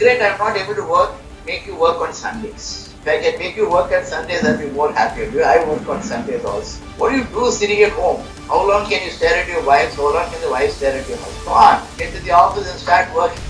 regret I'm not able to work, make you work on Sundays. If I can make you work on Sundays, I'll be more happier. I work on Sundays also. What do you do sitting at home? How long can you stare at your wife? How long can the wife stare at your husband? Come on, get to the office and start working.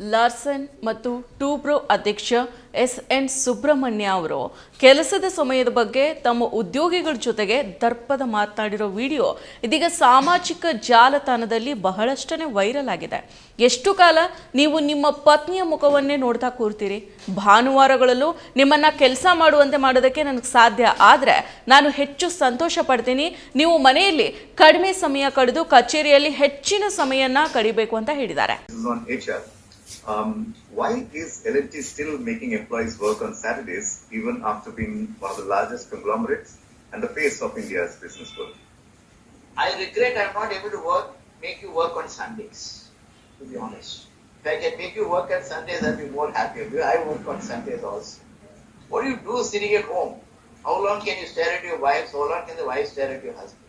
Larsen ಮತ್ತು ಟೂಬ್ರೋ ಅಧ್ಯಕ್ಷ S N Subrahmanya ಅವರು. ಕೆಲಸದ ಸಮಯದ ಬಗ್ಗೆ ತಮ್ಮ ಉದ್ಯೋಗಿಗಳ ಜೊತೆಗೆ ದರ್ಪದ ಮಾತನಾಡಿರೋ video ಇದೀಗ ಸಾಮಾಜಿಕ ಜಾಲತಾಣದಲ್ಲಿ ಬಹಳಷ್ಟನೇ ವೈರಲ್ ಆಗಿದೆ. ಎಷ್ಟು ಕಾಲ ನೀವು ನಿಮ್ಮ ಪತ್ನಿಯ ಮುಖವನ್ನೇ ನೋಡ್ತಾ ಕೂರ್ತೀರಿ? ಭಾನುವಾರಗಳಲ್ಲೂ ನಿಮ್ಮನ್ನ ಕೆಲಸ ಮಾಡುವಂತೆ ಮಾಡೋದಕ್ಕೆ ನನಗೆ ಸಾಧ್ಯ ಆದರೆ ನಾನು ಹೆಚ್ಚು ಸಂತೋಷ ಪಡ್ತೀನಿ. ನೀವು ಮನೆಯಲ್ಲಿ ಕಡಿಮೆ ಸಮಯ ಕಳೆದು ಕಚೇರಿಯಲ್ಲಿ ಹೆಚ್ಚಿನ ಸಮಯನ ಕಡಿಬೇಕು ಅಂತ ಹೇಳಿದ್ದಾರೆ. Um, why is L&T still making employees work on Saturdays even after being one of the largest conglomerates and the face of India's business world? I regret I'm not able to work, make you work on Sundays, to be honest. If I can make you work on Sundays, I'll be more happy. I work on Sundays also. What do you do sitting at home? How long can you stare at your wife? How long can the wife stare at your husband?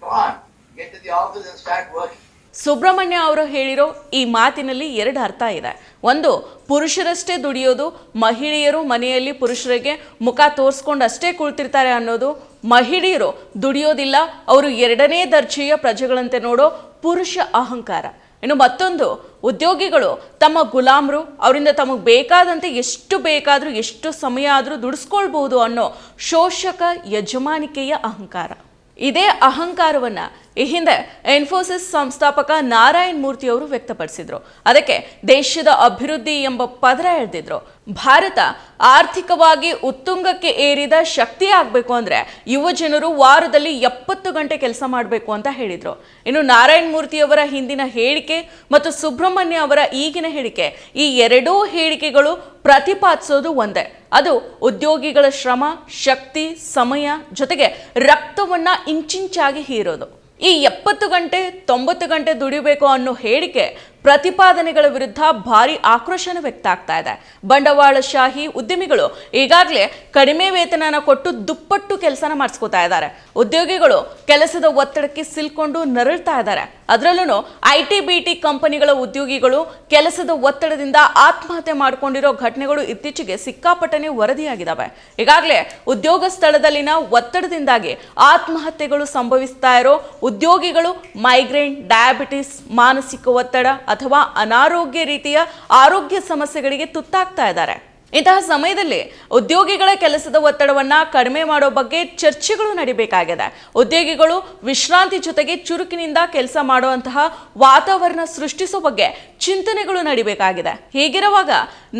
Come on, get to the office and start working. Subrahmanya ಅವರು ಹೇಳಿರೋ ಈ ಮಾತಿನಲ್ಲಿ ಎರಡು ಅರ್ಥ ಇದೆ. ಒಂದು, ಪುರುಷರಷ್ಟೇ ದುಡಿಯೋದು, ಮಹಿಳೆಯರು ಮನೆಯಲ್ಲಿ ಪುರುಷರಿಗೆ ಮುಖ ತೋರಿಸ್ಕೊಂಡು ಅಷ್ಟೇ ಕುಳಿತಿರ್ತಾರೆ ಅನ್ನೋದು. ಮಹಿಳೆಯರು ದುಡಿಯೋದಿಲ್ಲ, ಅವರು ಎರಡನೇ ದರ್ಜೆಯ ಪ್ರಜೆಗಳಂತೆ ನೋಡೋ ಪುರುಷ ಅಹಂಕಾರ. ಇನ್ನು ಮತ್ತೊಂದು, ಉದ್ಯೋಗಿಗಳು ತಮ್ಮ ಗುಲಾಮರು, ಅವರಿಂದ ತಮಗೆ ಬೇಕಾದಂತೆ ಎಷ್ಟು ಬೇಕಾದರೂ, ಎಷ್ಟು ಸಮಯ ಆದರೂ ದುಡಿಸ್ಕೊಳ್ಬೋದು ಅನ್ನೋ ಶೋಷಕ, ಯಜಮಾನಿಕೆಯ ಅಹಂಕಾರ. ಇದೇ ಅಹಂಕಾರವನ್ನ ಈ ಹಿಂದೆ ಇನ್ಫೋಸಿಸ್ ಸಂಸ್ಥಾಪಕ ನಾರಾಯಣ್ ಮೂರ್ತಿ ಅವರು ವ್ಯಕ್ತಪಡಿಸಿದ್ರು. ಅದಕ್ಕೆ ದೇಶದ ಅಭಿವೃದ್ಧಿ ಎಂಬ ಪದರ ಎಳೆದಿದ್ರು. ಭಾರತ ಆರ್ಥಿಕವಾಗಿ ಉತ್ತುಂಗಕ್ಕೆ ಏರಿದ ಶಕ್ತಿ ಆಗಬೇಕು ಅಂದ್ರೆ ಯುವ ಜನರು ವಾರದಲ್ಲಿ ಎಪ್ಪತ್ತು ಗಂಟೆ ಕೆಲಸ ಮಾಡಬೇಕು ಅಂತ ಹೇಳಿದ್ರು. ಇನ್ನು ನಾರಾಯಣ್ ಮೂರ್ತಿಯವರ ಹಿಂದಿನ ಹೇಳಿಕೆ ಮತ್ತು ಸುಬ್ರಹ್ಮಣ್ಯ ಅವರ ಈಗಿನ ಹೇಳಿಕೆ ಈ ಎರಡೂ ಹೇಳಿಕೆಗಳು ಪ್ರತಿಪಾದಿಸೋದು ಒಂದೇ. ಅದು ಉದ್ಯೋಗಿಗಳ ಶ್ರಮ, ಶಕ್ತಿ, ಸಮಯ ಜೊತೆಗೆ ರಕ್ತವನ್ನ ಇಂಚಿಂಚಾಗಿ ಹೀರೋದು. ಈ ಎಪ್ಪತ್ತು ಗಂಟೆ ತೊಂಬತ್ತು ಗಂಟೆ ದುಡಿಬೇಕು ಅನ್ನೋ ಹೇಳಿಕೆ ಪ್ರತಿಪಾದನೆಗಳ ವಿರುದ್ಧ ಭಾರಿ ಆಕ್ರೋಶನ ವ್ಯಕ್ತ ಆಗ್ತಾ ಇದೆ ಬಂಡವಾಳಶಾಹಿ ಉದ್ಯಮಿಗಳು ಈಗಾಗಲೇ ಕಡಿಮೆ ವೇತನನ ಕೊಟ್ಟು ದುಪ್ಪಟ್ಟು ಕೆಲಸನ ಮಾಡಿಸ್ಕೋತಾ ಇದ್ದಾರೆ. ಉದ್ಯೋಗಿಗಳು ಕೆಲಸದ ಒತ್ತಡಕ್ಕೆ ಸಿಲ್ಕೊಂಡು ನರಳ್ತಾ ಇದ್ದಾರೆ. ಅದರಲ್ಲೂ ಐ ಟಿ ಬಿ ಟಿ ಕಂಪನಿಗಳ ಉದ್ಯೋಗಿಗಳು ಕೆಲಸದ ಒತ್ತಡದಿಂದ ಆತ್ಮಹತ್ಯೆ ಮಾಡಿಕೊಂಡಿರೋ ಘಟನೆಗಳು ಇತ್ತೀಚೆಗೆ ಸಿಕ್ಕಾಪಟ್ಟನೆ ವರದಿಯಾಗಿದ್ದಾವೆ ಈಗಾಗಲೇ ಉದ್ಯೋಗ ಸ್ಥಳದಲ್ಲಿನ ಒತ್ತಡದಿಂದಾಗಿ ಆತ್ಮಹತ್ಯೆಗಳು ಸಂಭವಿಸ್ತಾ ಇರೋ ಉದ್ಯೋಗಿಗಳು ಮೈಗ್ರೇನ್, ಡಯಾಬಿಟಿಸ್, ಮಾನಸಿಕ ಒತ್ತಡ ಅಥವಾ ಅನಾರೋಗ್ಯ ರೀತಿಯ ಆರೋಗ್ಯ ಸಮಸ್ಯೆಗಳಿಗೆ ತುತ್ತಾಗ್ತಾ ಇದ್ದಾರೆ. ಇಂತಹ ಸಮಯದಲ್ಲಿ ಉದ್ಯೋಗಿಗಳ ಕೆಲಸದ ಒತ್ತಡವನ್ನು ಕಡಿಮೆ ಮಾಡೋ ಬಗ್ಗೆ ಚರ್ಚೆಗಳು ನಡಿಬೇಕಾಗಿದೆ. ಉದ್ಯೋಗಿಗಳು ವಿಶ್ರಾಂತಿ ಜೊತೆಗೆ ಚುರುಕಿನಿಂದ ಕೆಲಸ ಮಾಡುವಂತಹ ವಾತಾವರಣ ಸೃಷ್ಟಿಸೋ ಬಗ್ಗೆ ಚಿಂತನೆಗಳು ನಡಿಬೇಕಾಗಿದೆ. ಹೀಗಿರುವಾಗ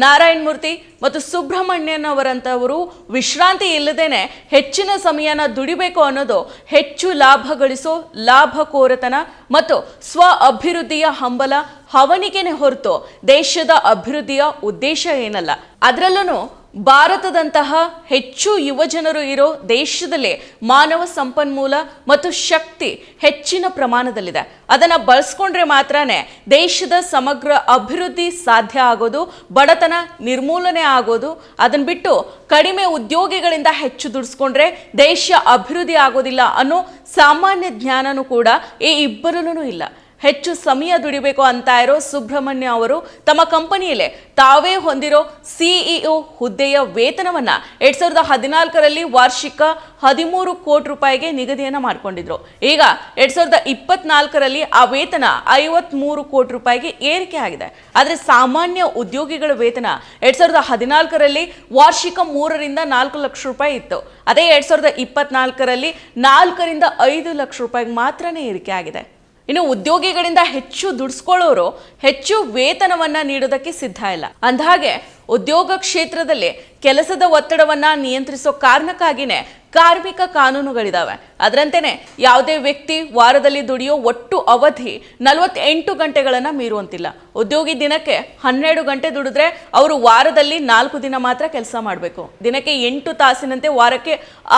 ನಾರಾಯಣ್ ಮೂರ್ತಿ ಮತ್ತು ಸುಬ್ರಹ್ಮಣ್ಯನ್ ಅವರಂತವರು ವಿಶ್ರಾಂತಿ ಇಲ್ಲದೇನೆ ಹೆಚ್ಚಿನ ಸಮಯನ ದುಡಿಬೇಕು ಅನ್ನೋದು ಹೆಚ್ಚು ಲಾಭ ಗಳಿಸೋ ಲಾಭಕೋರತನ ಮತ್ತು ಸ್ವ ಅಭಿವೃದ್ಧಿಯ ಹಂಬಲ ಹವಣಿಕೆನೆ ಹೊರತು ದೇಶದ ಅಭಿವೃದ್ಧಿಯ ಉದ್ದೇಶ ಏನಲ್ಲ. ಅದರಲ್ಲೂ ಭಾರತದಂತಹ ಹೆಚ್ಚು ಯುವಜನರು ಇರೋ ದೇಶದಲ್ಲಿ ಮಾನವ ಸಂಪನ್ಮೂಲ ಮತ್ತು ಶಕ್ತಿ ಹೆಚ್ಚಿನ ಪ್ರಮಾಣದಲ್ಲಿದೆ. ಅದನ್ನು ಬಳಸ್ಕೊಂಡ್ರೆ ಮಾತ್ರನೇ ದೇಶದ ಸಮಗ್ರ ಅಭಿವೃದ್ಧಿ ಸಾಧ್ಯ ಆಗೋದು, ಬಡತನ ನಿರ್ಮೂಲನೆ ಆಗೋದು ಅದನ್ನು ಬಿಟ್ಟು ಕಡಿಮೆ ಉದ್ಯೋಗಿಗಳಿಂದ ಹೆಚ್ಚು ದುಡಿಸ್ಕೊಂಡ್ರೆ ದೇಶ ಅಭಿವೃದ್ಧಿ ಆಗೋದಿಲ್ಲ ಅನ್ನೋ ಸಾಮಾನ್ಯ ಜ್ಞಾನನೂ ಕೂಡ ಈ ಇಬ್ಬರಲ್ಲೂ ಇಲ್ಲ. ಹೆಚ್ಚು ಸಮಯ ದುಡಿಬೇಕು ಅಂತ ಇರೋ ಸುಬ್ರಹ್ಮಣ್ಯ ಅವರು ತಮ್ಮ ಕಂಪನಿಯಲ್ಲೇ ತಾವೇ ಹೊಂದಿರೋ ಸಿಇಒ ಹುದ್ದೆಯ ವೇತನವನ್ನ ಎರಡ್ ಸಾವಿರದ ಹದಿನಾಲ್ಕರಲ್ಲಿ ವಾರ್ಷಿಕ ಹದಿಮೂರು ಕೋಟಿ ರೂಪಾಯಿಗೆ ನಿಗದಿಯನ್ನು ಮಾಡಿಕೊಂಡಿದ್ರು. ಈಗ ಎರಡ್ ಸಾವಿರದ ಇಪ್ಪತ್ನಾಲ್ಕರಲ್ಲಿ ಆ ವೇತನ ಐವತ್ಮೂರು ಕೋಟಿ ರೂಪಾಯಿಗೆ ಏರಿಕೆ ಆಗಿದೆ. ಆದರೆ ಸಾಮಾನ್ಯ ಉದ್ಯೋಗಿಗಳ ವೇತನ ಎರಡ್ ಸಾವಿರದ ಹದಿನಾಲ್ಕರಲ್ಲಿ ವಾರ್ಷಿಕ ಮೂರರಿಂದ ನಾಲ್ಕು ಲಕ್ಷ ರೂಪಾಯಿ ಇತ್ತು. ಅದೇ ಎರಡ್ ಸಾವಿರದ ಇಪ್ಪತ್ನಾಲ್ಕರಲ್ಲಿ ನಾಲ್ಕರಿಂದ ಐದು ಲಕ್ಷ ರೂಪಾಯಿಗೆ ಮಾತ್ರನೇ ಏರಿಕೆ ಆಗಿದೆ. ಇನ್ನು ಉದ್ಯೋಗಿಗಳಿಂದ ಹೆಚ್ಚು ದುಡಿಸ್ಕೊಳ್ಳೋರು ಹೆಚ್ಚು ವೇತನವನ್ನ ನೀಡೋದಕ್ಕೆ ಸಿದ್ಧ ಇಲ್ಲ. ಅಂದಹಾಗೆ ಉದ್ಯೋಗ ಕ್ಷೇತ್ರದಲ್ಲಿ ಕೆಲಸದ ಒತ್ತಡವನ್ನ ನಿಯಂತ್ರಿಸೋ ಕಾರಣಕ್ಕಾಗಿನೇ ಕಾರ್ಮಿಕ ಕಾನೂನುಗಳಿದಾವೆ. ಅದರಂತೆಯೇ ಯಾವುದೇ ವ್ಯಕ್ತಿ ವಾರದಲ್ಲಿ ದುಡಿಯೋ ಒಟ್ಟು ಅವಧಿ ನಲವತ್ತೆಂಟು ಗಂಟೆಗಳನ್ನು ಮೀರುವಂತಿಲ್ಲ. ಉದ್ಯೋಗಿ ದಿನಕ್ಕೆ ಹನ್ನೆರಡು ಗಂಟೆ ದುಡಿದ್ರೆ ಅವರು ವಾರದಲ್ಲಿ ನಾಲ್ಕು ದಿನ ಮಾತ್ರ ಕೆಲಸ ಮಾಡಬೇಕು. ದಿನಕ್ಕೆ ಎಂಟು ತಾಸಿನಂತೆ ವಾರಕ್ಕೆ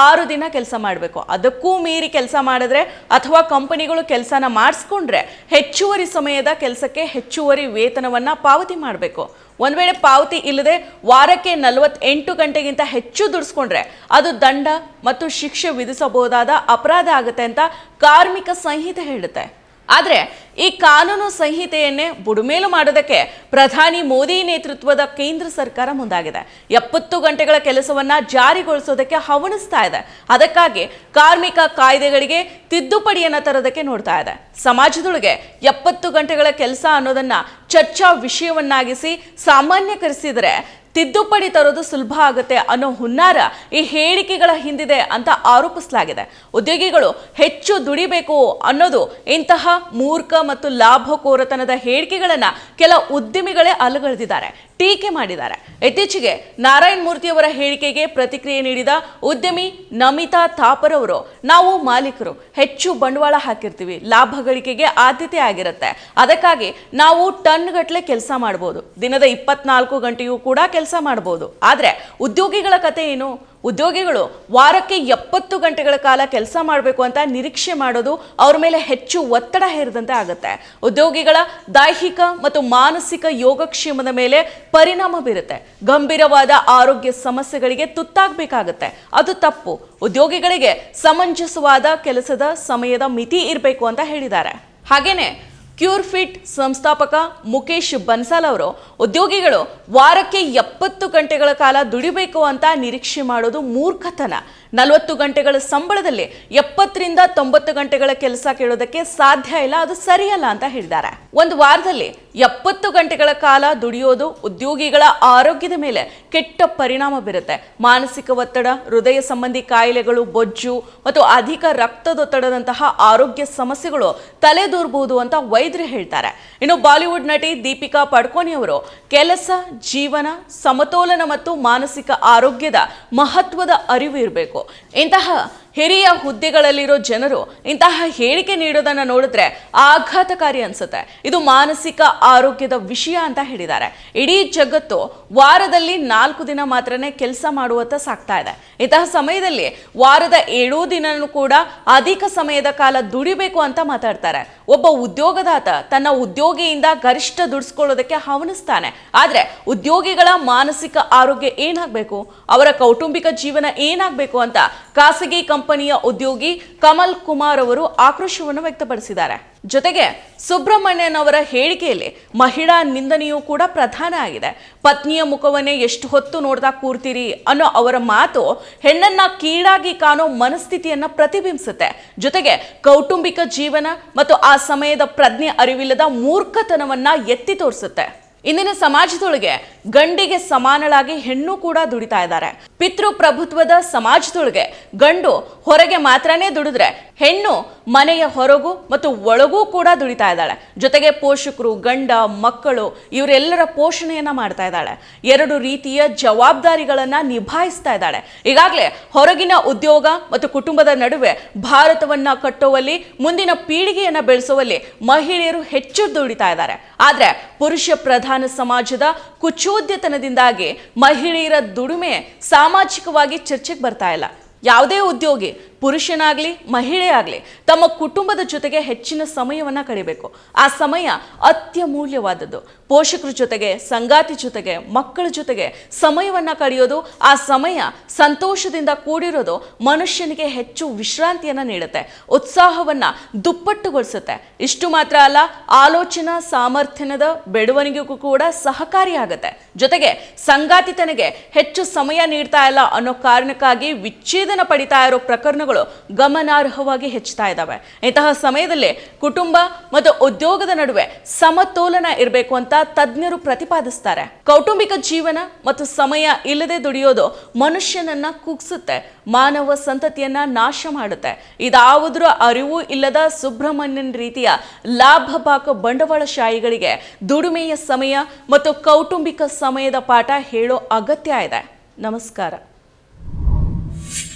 ಆರು ದಿನ ಕೆಲಸ ಮಾಡಬೇಕು. ಅದಕ್ಕೂ ಮೀರಿ ಕೆಲಸ ಮಾಡಿದ್ರೆ ಅಥವಾ ಕಂಪನಿಗಳು ಕೆಲಸನ ಮಾಡಿಸ್ಕೊಂಡ್ರೆ ಹೆಚ್ಚುವರಿ ಸಮಯದ ಕೆಲಸಕ್ಕೆ ಹೆಚ್ಚುವರಿ ವೇತನವನ್ನು ಪಾವತಿ ಮಾಡಬೇಕು. ಒಂದು ವೇಳೆ ಪಾವತಿ ಇಲ್ಲದೆ ವಾರಕ್ಕೆ ನಲವತ್ತೆಂಟು ಗಂಟೆಗಿಂತ ಹೆಚ್ಚು ದುಡಿಸ್ಕೊಂಡ್ರೆ ಅದು ದಂಡ ಮತ್ತು ಶಿಕ್ಷೆ ವಿಧಿಸಬಹುದಾದ ಅಪರಾಧ ಆಗುತ್ತೆ ಅಂತ ಕಾರ್ಮಿಕ ಸಂಹಿತೆ ಹೇಳುತ್ತೆ. ಆದರೆ ಈ ಕಾನೂನು ಸಂಹಿತೆಯನ್ನೇ ಬುಡುಮೇಲು ಮಾಡೋದಕ್ಕೆ ಪ್ರಧಾನಿ ಮೋದಿ ನೇತೃತ್ವದ ಕೇಂದ್ರ ಸರ್ಕಾರ ಮುಂದಾಗಿದೆ. ಎಪ್ಪತ್ತು ಗಂಟೆಗಳ ಕೆಲಸವನ್ನ ಜಾರಿಗೊಳಿಸೋದಕ್ಕೆ ಹವಣಿಸ್ತಾ ಇದೆ. ಅದಕ್ಕಾಗಿ ಕಾರ್ಮಿಕ ಕಾಯ್ದೆಗಳಿಗೆ ತಿದ್ದುಪಡಿಯನ್ನು ತರೋದಕ್ಕೆ ನೋಡ್ತಾ ಇದೆ. ಸಮಾಜದೊಳಗೆ ಎಪ್ಪತ್ತು ಗಂಟೆಗಳ ಕೆಲಸ ಅನ್ನೋದನ್ನ ಚರ್ಚಾ ವಿಷಯವನ್ನಾಗಿಸಿ ಸಾಮಾನ್ಯಕರಿಸಿದರೆ ತಿದ್ದುಪಡಿ ತರೋದು ಸುಲಭ ಆಗುತ್ತೆ ಅನ್ನೋ ಹುನ್ನಾರ ಈ ಹೇಳಿಕೆಗಳ ಹಿಂದಿದೆ ಅಂತ ಆರೋಪಿಸಲಾಗಿದೆ. ಉದ್ಯೋಗಿಗಳು ಹೆಚ್ಚು ದುಡಿಬೇಕು ಅನ್ನೋದು ಇಂತಹ ಮೂರ್ಖ ಮತ್ತು ಲಾಭಕೋರತನದ ಹೇಳಿಕೆಗಳನ್ನು ಕೆಲ ಉದ್ಯಮಿಗಳೇ ಅಲುಗಳೆದಿದ್ದಾರೆ, ಟೀಕೆ ಮಾಡಿದ್ದಾರೆ. ಇತ್ತೀಚೆಗೆ ನಾರಾಯಣ ಮೂರ್ತಿಯವರ ಹೇಳಿಕೆಗೆ ಪ್ರತಿಕ್ರಿಯೆ ನೀಡಿದ ಉದ್ಯಮಿ ನಮಿತಾ ಥಾಪರ್ ಅವರು ನಾವು ಮಾಲೀಕರು, ಹೆಚ್ಚು ಬಂಡವಾಳ ಹಾಕಿರ್ತೀವಿ ಲಾಭ ಗಳಿಕೆಗೆ ಆದ್ಯತೆ ಆಗಿರುತ್ತೆ. ಅದಕ್ಕಾಗಿ ನಾವು ಟನ್ ಗಟ್ಟಲೆ ಕೆಲಸ ಮಾಡ್ಬೋದು. ದಿನದ ಇಪ್ಪತ್ನಾಲ್ಕು ಗಂಟೆಯೂ ಕೂಡ ಕೆಲಸ ಮಾಡ್ಬೋದು. ಆದ್ರೆ ಉದ್ಯೋಗಿಗಳ ಕತೆ ಏನು? ಉದ್ಯೋಗಿಗಳು ವಾರಕ್ಕೆ ಎಪ್ಪತ್ತು ಗಂಟೆಗಳ ಕಾಲ ಕೆಲಸ ಮಾಡಬೇಕು ಅಂತ ನಿರೀಕ್ಷೆ ಮಾಡೋದು ಅವ್ರ ಮೇಲೆ ಹೆಚ್ಚು ಒತ್ತಡ ಹೇರಿದಂತೆ ಆಗುತ್ತೆ. ಉದ್ಯೋಗಿಗಳ ದೈಹಿಕ ಮತ್ತು ಮಾನಸಿಕ ಯೋಗಕ್ಷೇಮದ ಮೇಲೆ ಪರಿಣಾಮ ಬೀರುತ್ತೆ. ಗಂಭೀರವಾದ ಆರೋಗ್ಯ ಸಮಸ್ಯೆಗಳಿಗೆ ತುತ್ತಾಗಬೇಕಾಗತ್ತೆ. ಅದು ತಪ್ಪು. ಉದ್ಯೋಗಿಗಳಿಗೆ ಸಮಂಜಸವಾದ ಕೆಲಸದ ಸಮಯದ ಮಿತಿ ಇರಬೇಕು ಅಂತ ಹೇಳಿದ್ದಾರೆ. ಹಾಗೇನೆ ಕ್ಯೂರ್ ಫಿಟ್ ಸಂಸ್ಥಾಪಕ ಮುಖೇಶ್ ಬನ್ಸಾಲ್ ಅವರು, ಉದ್ಯೋಗಿಗಳು ವಾರಕ್ಕೆ ಎಪ್ಪತ್ತು ಗಂಟೆಗಳ ಕಾಲ ದುಡಿಬೇಕು ಅಂತ ನಿರೀಕ್ಷೆ ಮಾಡೋದು ಮೂರ್ಖತನ. ನಲವತ್ತು ಗಂಟೆಗಳ ಸಂಬಳದಲ್ಲಿ ಎಪ್ಪತ್ತರಿಂದ ತೊಂಬತ್ತು ಗಂಟೆಗಳ ಕೆಲಸ ಕೇಳೋದಕ್ಕೆ ಸಾಧ್ಯ ಇಲ್ಲ, ಅದು ಸರಿಯಲ್ಲ ಅಂತ ಹೇಳಿದ್ದಾರೆ. ಒಂದು ವಾರದಲ್ಲಿ ಎಪ್ಪತ್ತು ಗಂಟೆಗಳ ಕಾಲ ದುಡಿಯೋದು ಉದ್ಯೋಗಿಗಳ ಆರೋಗ್ಯದ ಮೇಲೆ ಕೆಟ್ಟ ಪರಿಣಾಮ ಬೀರುತ್ತೆ. ಮಾನಸಿಕ ಒತ್ತಡ, ಹೃದಯ ಸಂಬಂಧಿ ಕಾಯಿಲೆಗಳು, ಬೊಜ್ಜು ಮತ್ತು ಅಧಿಕ ರಕ್ತದೊತ್ತಡದಂತಹ ಆರೋಗ್ಯ ಸಮಸ್ಯೆಗಳು ತಲೆದೂರಬಹುದು ಅಂತ ವೈದ್ಯರು ಹೇಳ್ತಾರೆ. ಇನ್ನು ಬಾಲಿವುಡ್ ನಟಿ ದೀಪಿಕಾ ಪಡ್ಕೋನಿ ಅವರು ಕೆಲಸ, ಜೀವನ, ಸಮತೋಲನ ಮತ್ತು ಮಾನಸಿಕ ಆರೋಗ್ಯದ ಮಹತ್ವದ ಅರಿವು ಇರಬೇಕು. ಇಂತಹ ಹಿರಿಯ ಹುದ್ದೆಗಳಲ್ಲಿರೋ ಜನರು ಇಂತಹ ಹೇಳಿಕೆ ನೀಡೋದನ್ನ ನೋಡಿದ್ರೆ ಆಘಾತಕಾರಿ ಅನ್ಸುತ್ತೆ. ಇದು ಮಾನಸಿಕ ಆರೋಗ್ಯದ ವಿಷಯ ಅಂತ ಹೇಳಿದ್ದಾರೆ. ಇಡೀ ಜಗತ್ತು ವಾರದಲ್ಲಿ ನಾಲ್ಕು ದಿನ ಮಾತ್ರನೇ ಕೆಲಸ ಮಾಡುವತ್ತ ಸಾಕ್ತಾ ಇದೆ. ಇಂತಹ ಸಮಯದಲ್ಲಿ ವಾರದ ಏಳೂ ದಿನನೂ ಕೂಡ ಅಧಿಕ ಸಮಯದ ಕಾಲ ದುಡಿಬೇಕು ಅಂತ ಮಾತಾಡ್ತಾರೆ. ಒಬ್ಬ ಉದ್ಯೋಗದಾತ ತನ್ನ ಉದ್ಯೋಗಿಯಿಂದ ಗರಿಷ್ಠ ದುಡಿಸ್ಕೊಳ್ಳೋದಕ್ಕೆ ಹವಣಿಸ್ತಾನೆ ಆದ್ರೆ ಉದ್ಯೋಗಿಗಳ ಮಾನಸಿಕ ಆರೋಗ್ಯ ಏನಾಗಬೇಕು? ಅವರ ಕೌಟುಂಬಿಕ ಜೀವನ ಏನಾಗಬೇಕು ಅಂತ ಖಾಸಗಿ ಕಂಪನಿಯ ಉದ್ಯೋಗಿ ಕಮಲ್ ಕುಮಾರ್ ಅವರು ಆಕ್ರೋಶವನ್ನು ವ್ಯಕ್ತಪಡಿಸಿದ್ದಾರೆ. ಜೊತೆಗೆ ಸುಬ್ರಹ್ಮಣ್ಯನ್ ಅವರ ಹೇಳಿಕೆಯಲ್ಲಿ ಮಹಿಳಾ ನಿಂದನೆಯೂ ಕೂಡ ಪ್ರಧಾನ ಆಗಿದೆ. ಪತ್ನಿಯ ಮುಖವನ್ನೇ ಎಷ್ಟು ಹೊತ್ತು ನೋಡ್ತಾ ಕೂರ್ತೀರಿ ಅನ್ನೋ ಅವರ ಮಾತು ಹೆಣ್ಣನ್ನ ಕೀಳಾಗಿ ಕಾಣೋ ಮನಸ್ಥಿತಿಯನ್ನ ಪ್ರತಿಬಿಂಬಿಸುತ್ತೆ. ಜೊತೆಗೆ ಕೌಟುಂಬಿಕ ಜೀವನ ಮತ್ತು ಆ ಸಮಯದ ಪ್ರಜ್ಞೆ ಅರಿವಿಲ್ಲದ ಮೂರ್ಖತನವನ್ನ ಎತ್ತಿ ತೋರಿಸುತ್ತೆ. ಇಂದಿನ ಸಮಾಜದೊಳಗೆ ಗಂಡಿಗೆ ಸಮಾನಳಾಗಿ ಹೆಣ್ಣು ಕೂಡ ದುಡಿತಾ ಇದ್ದಾರೆ. ಪಿತೃಪ್ರಭುತ್ವದ ಸಮಾಜದೊಳಗೆ ಗಂಡು ಹೊರಗೆ ಮಾತ್ರನೇ ದುಡಿದ್ರೆ ಹೆಣ್ಣು ಮನೆಯ ಹೊರಗೂ ಮತ್ತು ಒಳಗೂ ಕೂಡ ದುಡಿತಾ ಇದ್ದಾಳೆ. ಜೊತೆಗೆ ಪೋಷಕರು, ಗಂಡ, ಮಕ್ಕಳು ಇವರೆಲ್ಲರ ಪೋಷಣೆಯನ್ನ ಮಾಡ್ತಾ ಇದ್ದಾಳೆ. ಎರಡು ರೀತಿಯ ಜವಾಬ್ದಾರಿಗಳನ್ನ ನಿಭಾಯಿಸ್ತಾ ಇದ್ದಾಳೆ. ಈಗಾಗಲೇ ಹೊರಗಿನ ಉದ್ಯೋಗ ಮತ್ತು ಕುಟುಂಬದ ನಡುವೆ ಭಾರತವನ್ನ ಕಟ್ಟುವಲ್ಲಿ, ಮುಂದಿನ ಪೀಳಿಗೆಯನ್ನ ಬೆಳೆಸುವಲ್ಲಿ ಮಹಿಳೆಯರು ಹೆಚ್ಚು ದುಡಿತಾ ಇದ್ದಾರೆ. ಆದ್ರೆ ಪುರುಷ ಪ್ರಧಾನ ಸಮಾಜದ ಕುಚೋದ್ಯತನದಿಂದಾಗಿ ಮಹಿಳೆಯರ ದುಡಿಮೆ ಸಾಮಾಜಿಕವಾಗಿ ಚರ್ಚೆಗೆ ಬರ್ತಾ ಇಲ್ಲ. ಯಾವುದೇ ಉದ್ಯೋಗಿ ಪುರುಷನಾಗ್ಲಿ ಮಹಿಳೆ ಆಗಲಿ ತಮ್ಮ ಕುಟುಂಬದ ಜೊತೆಗೆ ಹೆಚ್ಚಿನ ಸಮಯವನ್ನ ಕಳಿಬೇಕು. ಆ ಸಮಯ ಅತ್ಯಮೂಲ್ಯವಾದದ್ದು. ಪೋಷಕರ ಜೊತೆಗೆ, ಸಂಗಾತಿ ಜೊತೆಗೆ, ಮಕ್ಕಳ ಜೊತೆಗೆ ಸಮಯವನ್ನ ಕಳೆಯೋದು, ಆ ಸಮಯ ಸಂತೋಷದಿಂದ ಕೂಡಿರೋದು ಮನುಷ್ಯನಿಗೆ ಹೆಚ್ಚು ವಿಶ್ರಾಂತಿಯನ್ನು ನೀಡುತ್ತೆ. ಉತ್ಸಾಹವನ್ನ ದುಪ್ಪಟ್ಟುಗೊಳಿಸುತ್ತೆ. ಇಷ್ಟು ಮಾತ್ರ ಅಲ್ಲ, ಆಲೋಚನಾ ಸಾಮರ್ಥ್ಯದ ಬೆಳವಣಿಗೆಗೂ ಕೂಡ ಸಹಕಾರಿಯಾಗುತ್ತೆ ಜೊತೆಗೆ ಸಂಗಾತಿ ತನಗೆ ಹೆಚ್ಚು ಸಮಯ ನೀಡ್ತಾ ಇಲ್ಲ ಅನ್ನೋ ಕಾರಣಕ್ಕಾಗಿ ವಿಚ್ಛೇದನ ಪಡಿತಾ ಇರೋ ಪ್ರಕರಣಗಳು ಗಮನಾರ್ಹವಾಗಿ ಹೆಚ್ಚುತ್ತಾ ಇದ್ದಾವೆ. ಇಂತಹ ಸಮಯದಲ್ಲಿ ಕುಟುಂಬ ಮತ್ತು ಉದ್ಯೋಗದ ನಡುವೆ ಸಮತೋಲನ ಇರಬೇಕು ಅಂತ ತಜ್ಞರು ಪ್ರತಿಪಾದಿಸ್ತಾರೆ. ಕೌಟುಂಬಿಕ ಜೀವನ ಮತ್ತು ಸಮಯ ಇಲ್ಲದೆ ದುಡಿಯೋದು ಮನುಷ್ಯನನ್ನ ಕುಗ್ಸುತ್ತೆ, ಮಾನವ ಸಂತತಿಯನ್ನ ನಾಶ ಮಾಡುತ್ತೆ. ಇದಾವುದ್ರ ಅರಿವು ಇಲ್ಲದ ಸುಬ್ರಹ್ಮಣ್ಯನ್ ರೀತಿಯ ಲಾಭಪಾಕ ಬಂಡವಾಳಶಾಹಿಗಳಿಗೆ ದುಡಿಮೆಯ ಸಮಯ ಮತ್ತು ಕೌಟುಂಬಿಕ ಸಮಯದ ಪಾಠ ಹೇಳೋ ಅಗತ್ಯ ಇದೆ. ನಮಸ್ಕಾರ.